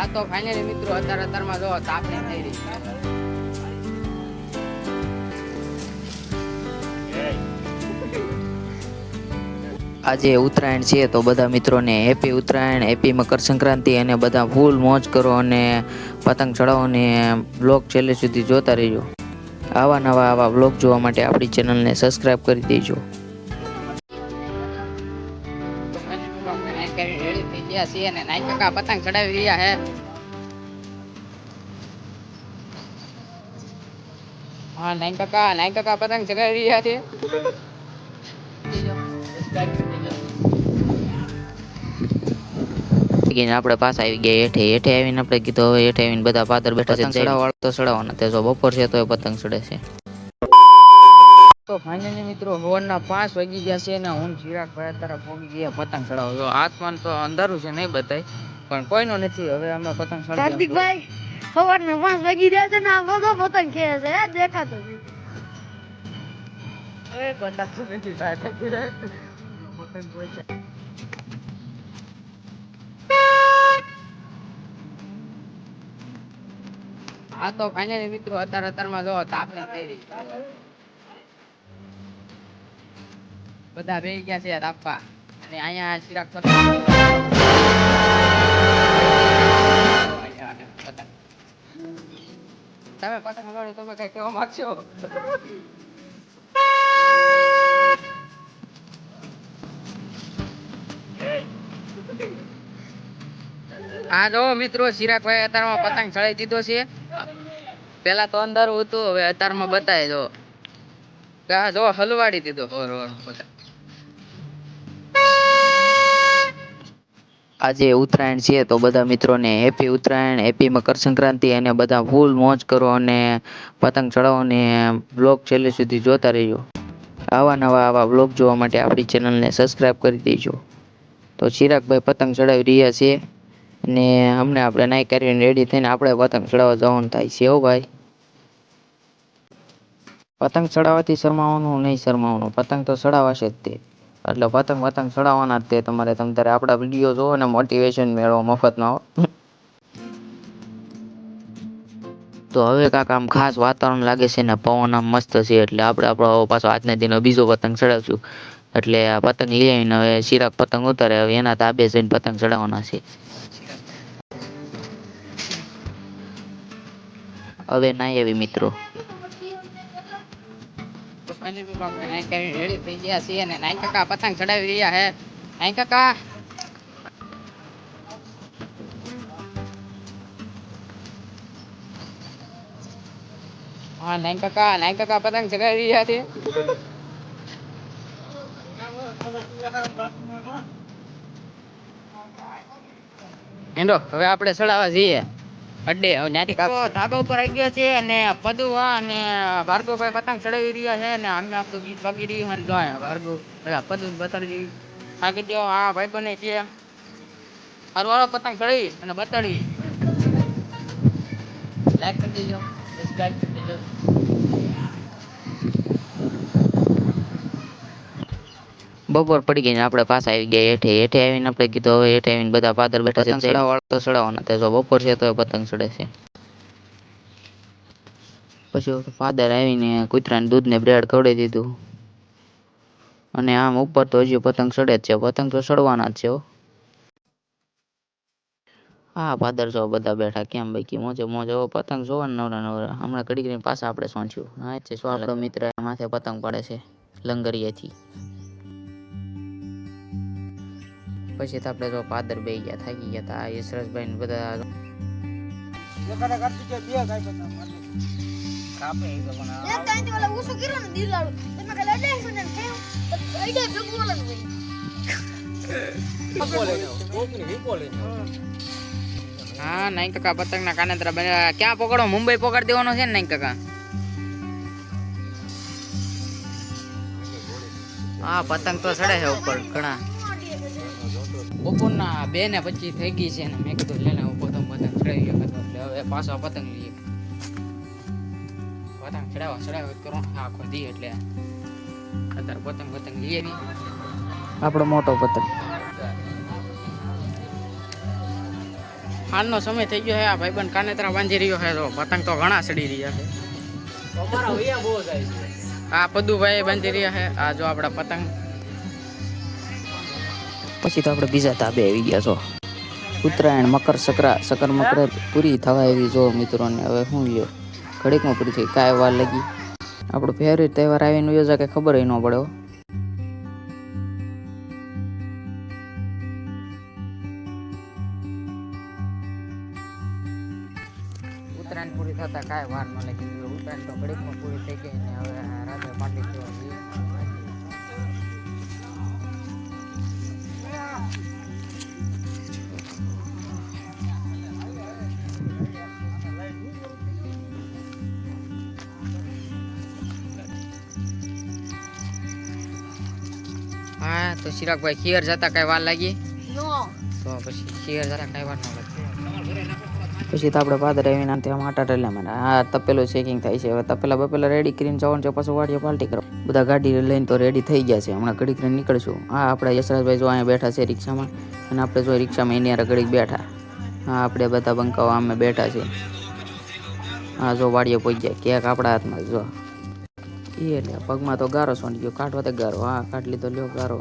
આ તો ફાઇનલી મિત્રો અત્યારે અત્યારમાં જો તાપણી થઈ રહી આજે ઉત્તરાયણ છે તો બધા મિત્રોને હેપી ઉત્તરાયણ હેપી મકર સંક્રાંતિ અને બધા ફૂલ મોજ કરો અને પતંગ ચડાવો અને બ્લોગ છેલ્લે સુધી જોતા રહેજો. આવા નવા આવા બ્લોગ જોવા માટે આપણી ચેનલને સબસ્ક્રાઈબ કરી દેજો. ગયા છીએ અને નાઈટ કાકા પતંગ ચડાવી રહ્યા હે હા નાઈટ કાકા નાઈટ કાકા પતંગ ચડાવી રહ્યા છે આપણે પાછા આવી ગયા હેઠે હેઠે આવીને આપણે કીધું હવે હેઠે આવીને બધા પાદર બેઠા છે. ચડાવવા તો ચડાવવાના તે જો બપોર છે તો એ પતંગ ચડે છે. તો ફાઇનલી મિત્રો સવારના પાંચ વાગી ગયા છે અને હું ચિરાગ ભાઈ અત્યારે પહોંચી ગયા પતંગ ચડાવવા. જો આસમાન તો અંધારું છે નહીં બતાય. પણ કોઈનો નથી. હવે અમે પતંગ ચડાવી કાર્તિકભાઈ સવારના પાંચ વાગી ગયા છે ને આ બધો પતંગ છે. દેખાતો એ તો નથી પતંગ છે આ તો ફાઇનલી મિત્રો અત્યારે અત્યારમાં જો તાપણી થઈ રહી બધા બેસી ગયા છે તાપવા અને અહીંયા શિરાક તમે પતંગ ઉડાડો તમે કઈ કહેવા માંગશો? હા જો મિત્રો ચિરાગભાઈ અત્યારમાં પતંગ ચડાવી દીધો છે. પેલા તો અંદર હતું, હવે અત્યારમાં કે આ જો હલવાડી દીધો. આજે ઉત્તરાયણ છે તો બધા મિત્રોને હેપી ઉત્તરાયણ, હેપી મકર સંક્રાંતિ અને બધા ફૂલ મોજ કરો અને પતંગ ચડાવો અને બ્લોગ છેલ્લે સુધી જોતા રહેજો. આવા નવા આવા બ્લોગ જોવા માટે આપણી ચેનલને સબસ્ક્રાઈબ કરી દેજો. તો ચિરાગભાઈ પતંગ ચડાવી રહ્યા છે અને અમને આપણે નાઈ કરીને રેડી થઈને આપણે પતંગ ચડાવવા જવાનું થાય છે ભાઈ. પતંગ ચડાવવાથી શરમાવાનું, નહીં શરમાવાનું? પતંગ તો ચડાવાશે જ તે. એટલે પતંગ પતંગ ચડાવવાના જ તે તમારે. તમે ત્યારે આપણા વીડિયો જોવો અને મોટિવેશન મેળવો મફતમાં. તો હવે કાંક આમ ખાસ વાતાવરણ લાગે છે ને, પવન આમ મસ્ત છે, એટલે આપણે આપણો પાછો આજના દિનો બીજો પતંગ ચડાવશું. એટલે આ પતંગ લઈ આવીને હવે શિરાક પતંગ ઉતારે, હવે એના તાબે જઈને પતંગ ચડાવવાના છે. હવે ના એવી મિત્રો. અને પતંગ ચડાવી રહ્યા હે નાઈ કાકા. હા, નાઈ કાકા, નાઈ પતંગ ચડાવી રહ્યા છે. હેંડો, હવે આપણે ચડાવવા જઈએ. હવે ત્યાંથી ધાબા ઉપર આવી ગયો છે અને પદુવા અને ભાર્ગવભાઈ પતંગ ચડાવી રહ્યા છે અને આમ આપણું ગીત વાગી રહ્યું અને ગાય ભાર્ગવ પેલા પદુ બતાડી આગળ દો આ ભાઈ બને છે. હરવાળો પતંગ ચડાવી અને બતાડી. લાઈક કરી દેજો સબસ્ક્રાઇબ કરી દેજો. બપોર પડી ગઈ ને આપણે પાછા આવી ગયા, હેઠે હેઠે આવીને આપણે કીધું, હવે હેઠે આવીને બધા પાદર બેઠા છે. તો ચડાવવાના તે બપોર છે તો પતંગ ચડે છે. પછી ફાધર આવીને કૂતરાને દૂધ ને બ્રેડ ખવડાવી દીધું. અને આમ ઉપર તો હજી પતંગ ચડે જ છે. પતંગ તો ચડવાના જ છે હા. ફાધર જો બધા બેઠા કેમ બાકી મોજે મોજે પતંગ જોવા નવરા નવરા. હમણાં કડી કરીને પાછા આપણે સોંચ્યું. હા છે. આપણો મિત્ર માથે પતંગ પડે છે લંગરિયાથી. પછી તો આપણે જો પાદર બે ગયા થાકી ગયા હતા યશરસભાઈ ને બધા. હા નાઈ કાકા પતંગ ના કાનેતરા બને ક્યાં પકડો? મુંબઈ પકડ દેવાનો છે ને નાઈ કાકા? હા પતંગ તો ચડે છે ઉપર ઘણા. બપોરના બે ને પચીસ થઈ ગઈ છે ને મેં કીધું લે ને હું પતંગ પતંગ ચડાવી ગયો હતો એટલે હવે પાછો પતંગ લઈએ. પતંગ ચડાવવા ચડાવ્યો કરો આખો દી એટલે અત્યારે પતંગ પતંગ લઈએ આપણો મોટો પતંગ. હાલનો સમય થઈ ગયો છે આ ભાઈબંધ કાનેતરા બાંધી રહ્યો છે તો પતંગ તો ઘણા ચડી રહ્યા છે. આ પદુભાઈ બાંધી રહ્યા છે આ જો આપણા પતંગ. પછી તો આપણે બીજા તાબે આવી ગયા છો. ઉત્તરાયણ, મકર સંક્રા, સકર, મકર પૂરી થવા એવી જો મિત્રોને. હવે શું લ્યો? ઘડીકમાં પૂરી થઈ. કાંઈ વાર લાગી. આપણો ફેવરેટ તહેવાર આવીને યોજા કે ખબર ન પડે ઉત્તરાયણ પૂરી થતા કાંઈ વાર ન લાગી. ઉત્તરાયણ તો ઘડીકમાં પૂરી થઈ ગઈ ને હવે રાત્રે પાર્ટી હા તો ચિરાગભાઈ ખીયર જતા કઈ વાર લાગી. તો પછી ખીયર જતા કઈ વાર ન લાગી. પછી તો આપણે પાદર આવીને આમ ત્યાં આટા ટેલા મને આ તપેલું ચેકિંગ થાય છે. હવે તપેલા બપેલા રેડી કરીને જવાનું છે પાછું વાડીએ પાલટી કરો બધા ગાડી લઈને તો રેડી થઈ ગયા છે. હમણાં ઘડીક કરીને નીકળશું. હા આપણે યશરાજભાઈ જો અહીંયા બેઠા છે રિક્ષામાં અને આપણે જો રિક્ષામાં એની હારે ઘડીક બેઠા. હા આપણે બધા બંકાઓ અમે બેઠા છે. હા જો વાડીએ પહોંચી ગયા કેક આપણા હાથમાં જો. એ એટલે પગમાં તો ગારો સોંટી ગયો, કાઢવા તો ગારો, હા, કાઢ લીધો, લ્યો ગારો.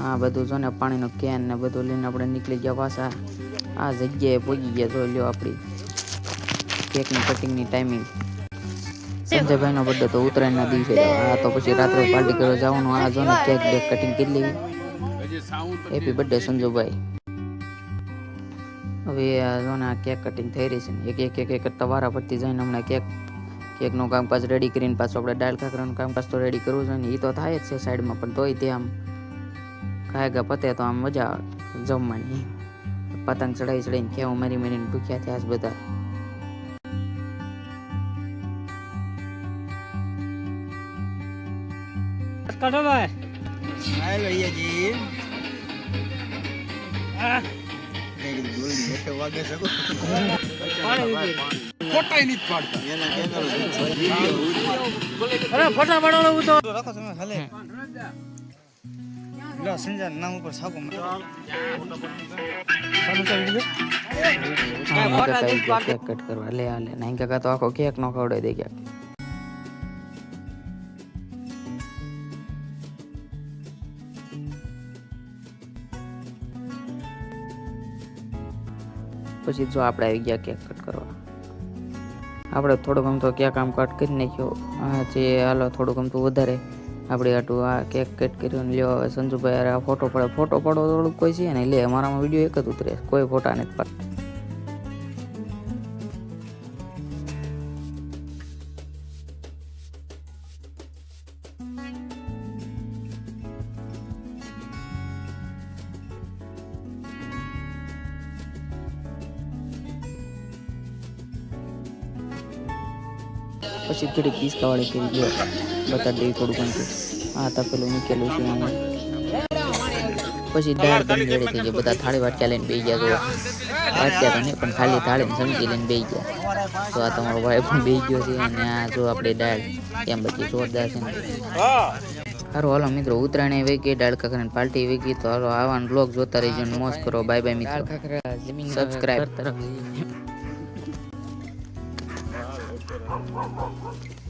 આ બધું જો ને પાણીનો કેન ને બધું લઈને આપણે નીકળી ગયા પાછા. આ જગ્યાએ પહોંચી ગયા જો, લ્યો આપણી. કેકની કટિંગની ટાઈમિંગ સંજયભાઈનો બર્થડે તો ઉત્તરાયણના દિવસે આ તો પછી રાત્રે પાર્ટી કરવા જવાનું. આ જો ને કેક બેક કટિંગ કરી લેવી. હેપી બર્થડે સંજુભાઈ હવે આ જો ને આ કેક કટિંગ થઈ રહી છે ને એક એક એક એક કરતા વારા પડતી જઈને હમણાં કેક કેકનું કામકાજ રેડી કરીને પાછું આપણે દાળ કાકરાનું કામકાજ તો રેડી કરવું છે ને એ તો થાય જ છે સાઈડમાં પણ તોય તે આમ ખાયગા પતે તો આમ મજા આવે જમવાની. પતંગ ચડાવી ચડાઈને કેવું મારી મારીને ભૂખ્યા થયા છે બધા. નાની કાકા આવી ગયા કેક કટ કરવા લે આ લે નાની કાકા તો આખો કેક નો ખવડાવી દે ક્યાંક પછી જો આપણે આવી ગયા કેક કટ કરવા. આપણે થોડું ગમતો ક્યાં કામ કટ કરી નાખ્યો. જે હાલો થોડું ગમતું વધારે. આપણે આટલું આ કેક કટ કરીને લ્યો, હવે સંજુભાઈ અરે આ ફોટો પડે. ફોટો પડો થોડુંક કોઈ છે ને? લે અમારામાં વીડિયો એક જ ઉતરે. કોઈ ફોટા નથી પાડતા. પછી ઘડીક ડિસ્કાવાળી કરી ગયો બતાડી દેવી થોડુંક અંતું આ તપેલું મૂકેલું છે પછી દાળ બની રેડી થઈ ગઈ. બધા થાળી વાટક્યા લઈને બેસી ગયા ગયો વાટક્યા તો નહીં પણ ખાલી થાળી સમજી લઈને બેસી ગયા. તો આ તમારો ભાઈ પણ બેસી ગયો છે અને આ જો આપણે દાળ કેમ બધી જોરદાર છે. સારું હાલો મિત્રો ઉત્તરાયણ વહી ગઈ દાળ કાકરાની પાર્ટી વહી ગઈ તો હાલો આવાનો બ્લોગ જોતા રહીજો મોજ કરો. બાય બાય મિત્રો. દાળ Oh.